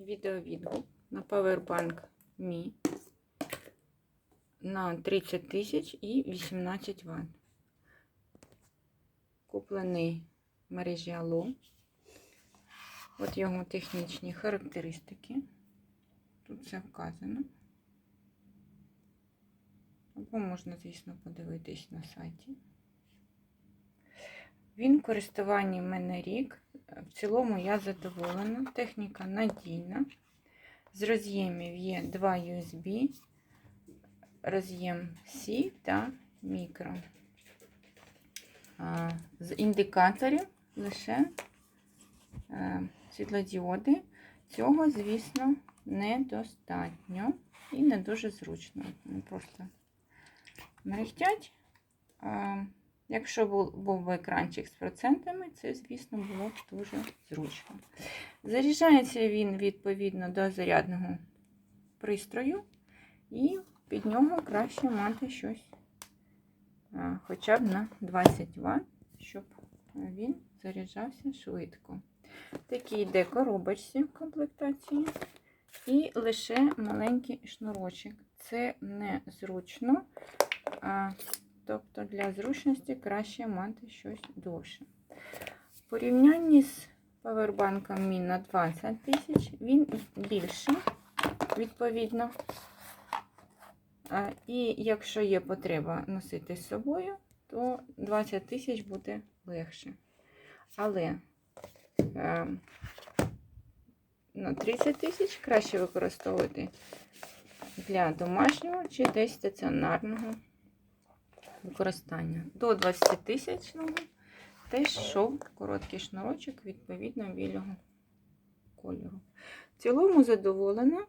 відеовідгук на Powerbank Mi на 30 тисяч і 18 Вт. Куплений мережі Алло. От його технічні характеристики. Тут все вказано. Або можна, звісно, подивитись на сайті. Він в користуванні в мене рік. В цілому я задоволена. Техніка надійна. З роз'ємів є два USB, роз'єм C та мікро. З індикаторів лише е, світлодіоди. Цього, звісно, недостатньо і не дуже зручно. Просто мерехтять. Якщо був, би екранчик з процентами, це, звісно, було б дуже зручно. Заряджається він відповідно до зарядного пристрою, і під нього краще мати щось хоча б на 20 Вт, щоб він заряджався швидко. Такий йде коробочці в комплектації, і лише маленький шнурочок. Це не зручно. А, Тобто для зручності краще мати щось довше. В порівнянні з павербанком Mi на 20 тисяч, він більший, відповідно. І якщо є потреба носити з собою, то 20 тисяч буде легше. Але е, на 30 тисяч краще використовувати для домашнього чи десь стаціонарного використання. До 20 тисячного теж шов короткий шнурочок відповідно білого кольору. В цілому задоволена.